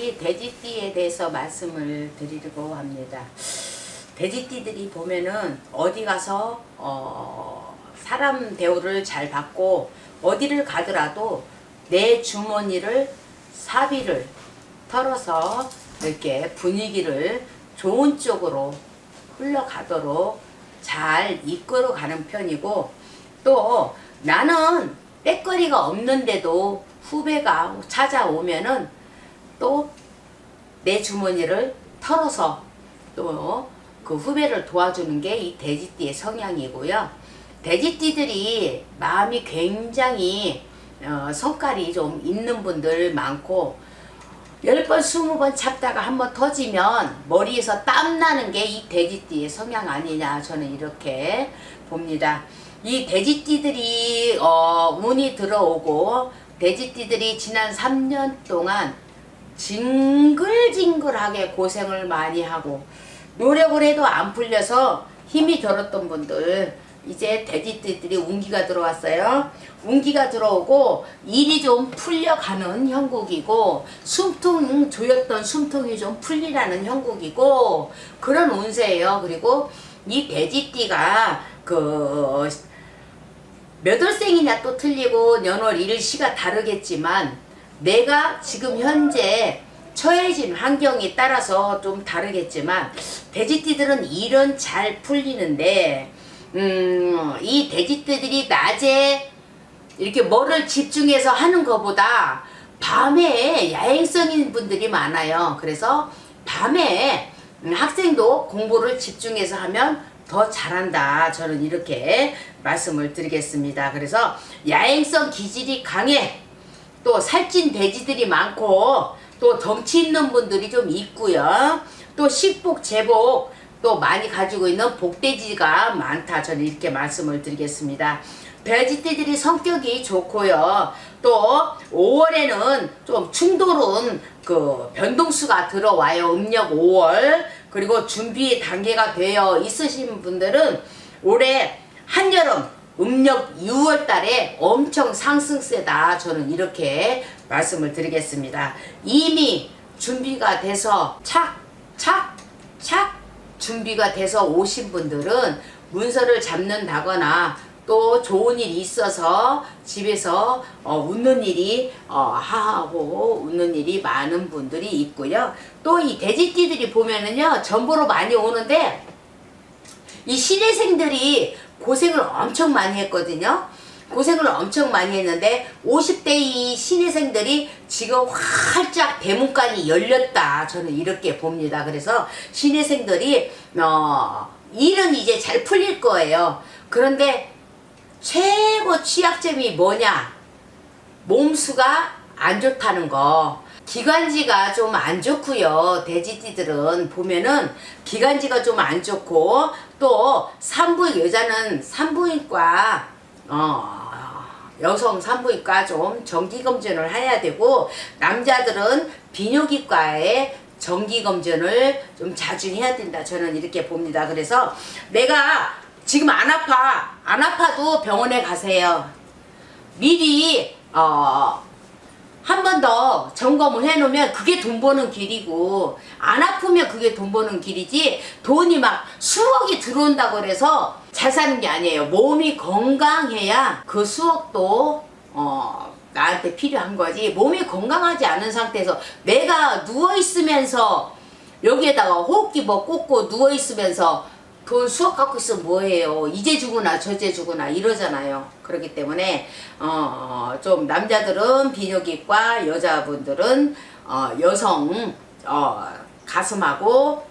이 돼지띠에 대해서 말씀을 드리려고 합니다. 돼지띠들이 보면은 어디 가서 어, 사람 대우를 잘 받고 어디를 가더라도 내 주머니를 사비를 털어서 이렇게 분위기를 좋은 쪽으로 흘러가도록 잘 이끌어가는 편이고 또 나는 때거리가 없는데도 후배가 찾아오면은 또 내 주머니를 털어서 또 그 후배를 도와주는 게 이 돼지띠의 성향이고요. 돼지띠들이 마음이 굉장히 어, 성깔이 좀 있는 분들 많고 열 번, 스무 번 잡다가 한번 터지면 머리에서 땀 나는 게 이 돼지띠의 성향 아니냐 저는 이렇게 봅니다. 이 돼지띠들이 어, 운이 들어오고 돼지띠들이 지난 3년 동안 징글징글하게 고생을 많이 하고 노력을 해도 안 풀려서 힘이 들었던 분들 이제 돼지띠들이 운기가 들어왔어요. 운기가 들어오고 일이 좀 풀려가는 형국이고 숨통 조였던 숨통이 좀 풀리라는 형국이고 그런 운세예요. 그리고 이 돼지띠가 그 몇 월생이냐 또 틀리고 연월 일시가 다르겠지만 내가 지금 현재 처해진 환경에 따라서 좀 다르겠지만 돼지띠들은 일은 잘 풀리는데 음, 이 돼지띠들이 낮에 이렇게 뭐를 집중해서 하는 것보다 밤에 야행성인 분들이 많아요. 그래서 밤에 음, 학생도 공부를 집중해서 하면 더 잘한다. 저는 이렇게 말씀을 드리겠습니다. 그래서 야행성 기질이 강해. 또 살찐 돼지들이 많고 또 덩치 있는 분들이 좀 있고요. 또 식복 제복 또 많이 가지고 있는 복돼지가 많다. 저는 이렇게 말씀을 드리겠습니다. 돼지띠들이 성격이 좋고요. 또 5월에는 좀 충돌은 그 변동수가 들어와요. 음력 5월. 그리고 준비 단계가 되어 있으신 분들은 올해 한여름 음력 6월 달에 엄청 상승세다. 저는 이렇게 말씀을 드리겠습니다. 이미 준비가 돼서 착, 착, 착 준비가 돼서 오신 분들은 문서를 잡는다거나 또 좋은 일이 있어서 집에서 어, 웃는 일이 어, 하고 웃는 일이 많은 분들이 있고요. 또 이 돼지띠들이 보면은요 전보로 많이 오는데 이 신혜생들이 고생을 엄청 많이 했거든요. 고생을 엄청 많이 했는데 50대 이 신혜생들이 지금 활짝 대문간이 열렸다. 저는 이렇게 봅니다. 그래서 신혜생들이 어, 일은 이제 잘 풀릴 거예요. 그런데 최고 취약점이 뭐냐? 몸수가 안 좋다는 거. 기관지가 좀 안 좋고요. 돼지띠들은 보면은 기관지가 좀 안 좋고 또 산부인 여자는 산부인과 어 여성 산부인과 좀 정기 검진을 해야 되고 남자들은 비뇨기과에 정기 검진을 좀 자주 해야 된다. 저는 이렇게 봅니다. 그래서 내가 지금 안 아파 안 아파도 병원에 가세요. 미리 어. 한 번 더 점검을 해놓으면 그게 돈 버는 길이고 안 아프면 그게 돈 버는 길이지 돈이 막 수억이 들어온다고 그래서 잘 사는 게 아니에요. 몸이 건강해야 그 수억도 어 나한테 필요한 거지. 몸이 건강하지 않은 상태에서 내가 누워 있으면서 여기에다가 호흡기 뭐 꽂고 누워 있으면서 돈 수억 갖고 있으면 뭐해요? 이제 주구나 저제 주구나 이러잖아요. 그렇기 때문에 어, 좀 남자들은 비뇨기과 여자분들은 어, 여성 어, 가슴하고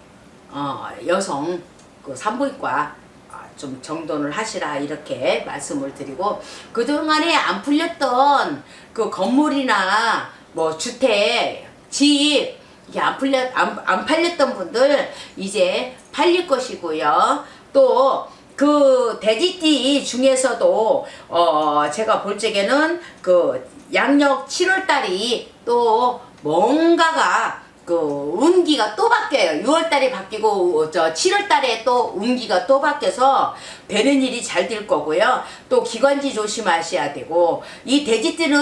어, 여성 그 산부인과 어, 좀 정돈을 하시라 이렇게 말씀을 드리고 그동안에 안 풀렸던 그 건물이나 뭐 주택 집 이게 안 풀렸 안, 안 팔렸던 분들 이제 팔릴 것이고요. 또 그 돼지띠 중에서도 어 제가 볼 적에는 그 양력 7월 달이 또 뭔가가 그 운기가 또 바뀌어요. 6월달에 바뀌고 저 7월달에 또 운기가 또 바뀌어서 되는 일이 잘 될 거고요. 또 기관지 조심하셔야 되고 이 돼지띠는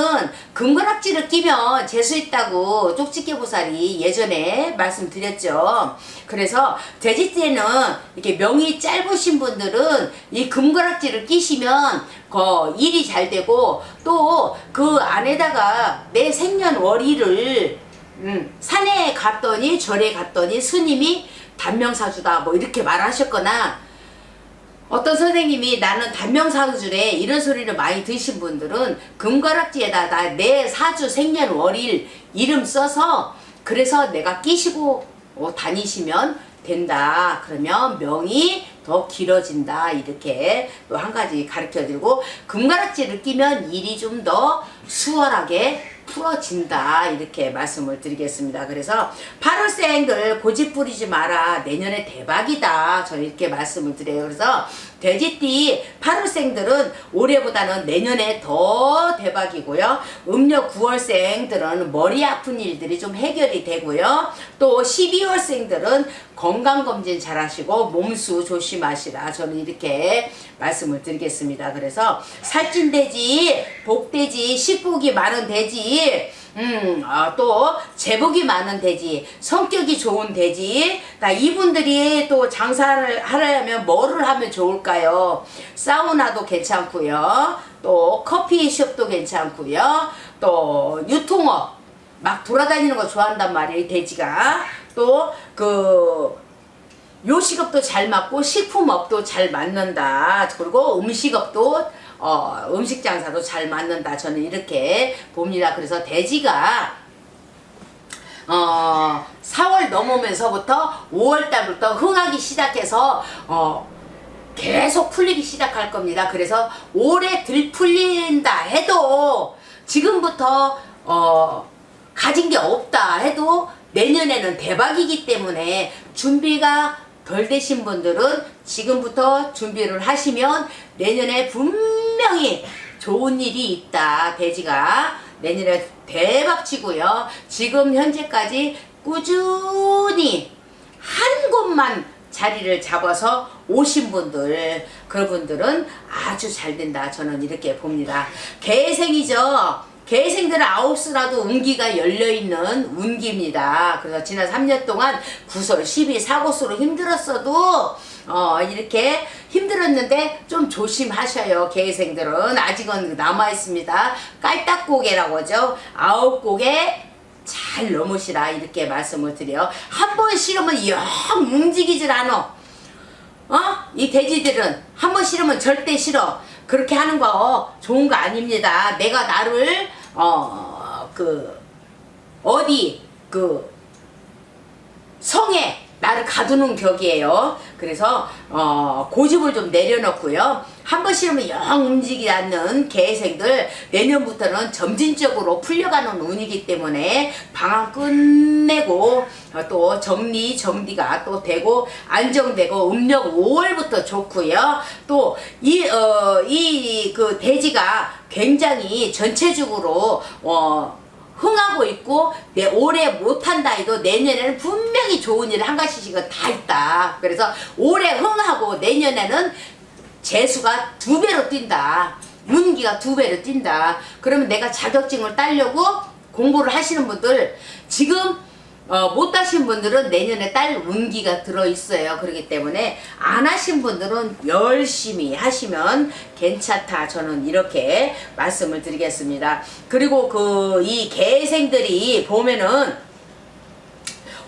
금관악지를 끼면 재수 있다고 쪽집게 보살이 예전에 말씀드렸죠. 그래서 돼지띠는 이렇게 명이 짧으신 분들은 이 금관악지를 끼시면 그 일이 잘 되고 또 그 안에다가 내 생년월일을 음, 산에 갔더니 절에 갔더니 스님이 단명사주다 뭐 이렇게 말하셨거나 어떤 선생님이 나는 단명사주래 이런 소리를 많이 드신 분들은 금가락지에다 나내 사주 생년 월일 이름 써서 그래서 내가 끼시고 어, 다니시면 된다. 그러면 명이 더 길어진다. 이렇게 또 한 가지 가르쳐 드리고 금가락지를 끼면 일이 좀 더 수월하게 풀어진다 이렇게 말씀을 드리겠습니다. 그래서 8월생들 고집 부리지 마라 내년에 대박이다 저는 이렇게 말씀을 드려요. 그래서 돼지띠 8월생들은 올해보다는 내년에 더 대박이고요. 음력 9월생들은 머리 아픈 일들이 좀 해결이 되고요. 또 12월생들은 건강검진 잘 하시고 몸수 조심하시라 저는 이렇게 말씀을 드리겠습니다. 그래서 살찐 돼지, 복돼지, 식복이 많은 돼지, 음, 아, 또 제복이 많은 돼지, 성격이 좋은 돼지. 나 이분들이 또 장사를 하려면 뭐를 하면 좋을까요? 사우나도 괜찮고요. 또 커피숍도 괜찮고요. 또 유통업 막 돌아다니는 거 좋아한단 말이에요, 이 돼지가. 또그 요식업도 잘 맞고 식품업도 잘 맞는다. 그리고 음식업도 어, 음식 장사도 잘 맞는다. 저는 이렇게 봅니다. 그래서 돼지가 어, 4월 넘으면서부터 5월 달부터 흥하기 시작해서 어, 계속 풀리기 시작할 겁니다. 그래서 올해 들풀린다 해도 지금부터 어, 가진 게 없다 해도 내년에는 대박이기 때문에 준비가 덜 되신 분들은 지금부터 준비를 하시면 내년에 분명히 좋은 일이 있다. 돼지가 내년에 대박 치고요. 지금 현재까지 꾸준히 한 곳만 자리를 잡아서 오신 분들 그분들은 아주 잘 된다 저는 이렇게 봅니다 개생이죠 개생들은 아홉수라도 운기가 열려있는 운기입니다. 그래서 지난 3년 동안 구설 12 사고수로 힘들었어도 어 이렇게 힘들었는데 좀 조심하셔요 개생들은. 아직은 남아있습니다. 깔딱고개라고 하죠. 아홉 고개 잘 넘으시라 이렇게 말씀을 드려 한 번 싫으면 영 움직이질 않아. 어? 이 돼지들은 한 번 싫으면 절대 싫어. 그렇게 하는 거 어, 좋은 거 아닙니다. 내가 나를 어 그 어디 그 성에 나를 가두는 격이에요. 그래서 어, 고집을 좀 내려놓고요. 한 번 싫으면 영 움직이지 않는 개생들 내년부터는 점진적으로 풀려가는 운이기 때문에 방학 끝내고 어, 또 정리 정리가 또 되고 안정되고 음력 5월부터 좋고요. 또 이 어 이 그 돼지가 굉장히 전체적으로 어 흥하고 있고 내 올해 못한다 해도 내년에는 분명히 좋은 일 한 가지씩은 다 있다. 그래서 올해 흥하고 내년에는 재수가 두 배로 뛴다. 운기가 두 배로 뛴다. 그러면 내가 자격증을 따려고 공부를 하시는 분들 지금 어, 못 따신 분들은 내년에 딸 운기가 들어 있어요. 그렇기 때문에 안 하신 분들은 열심히 하시면 괜찮다. 저는 이렇게 말씀을 드리겠습니다. 그리고 그 이 개생들이 보면은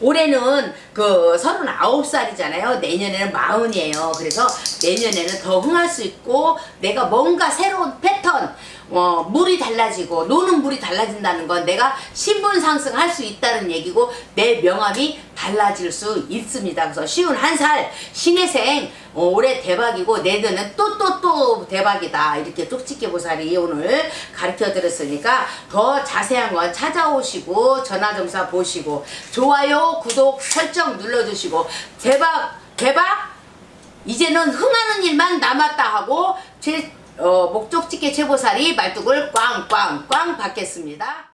올해는 그 39살이잖아요. 내년에는 마흔이에요. 그래서 내년에는 더 흥할 수 있고 내가 뭔가 새로운 패턴 어, 물이 달라지고 노는 물이 달라진다는 건 내가 신분 상승할 수 있다는 얘기고 내 명함이 달라질 수 있습니다. 그래서 쉬운 한 살 신혜생 어, 올해 대박이고 내년은 또 또 또 대박이다 이렇게 쪽집게 보살이 오늘 가르쳐 드렸으니까 더 자세한 건 찾아오시고 전화 점사 보시고 좋아요 구독 설정 눌러 주시고 대박 대박 이제는 흥하는 일만 남았다 하고 제 어, 목적지게 최보살이 말뚝을 꽝꽝꽝 받겠습니다.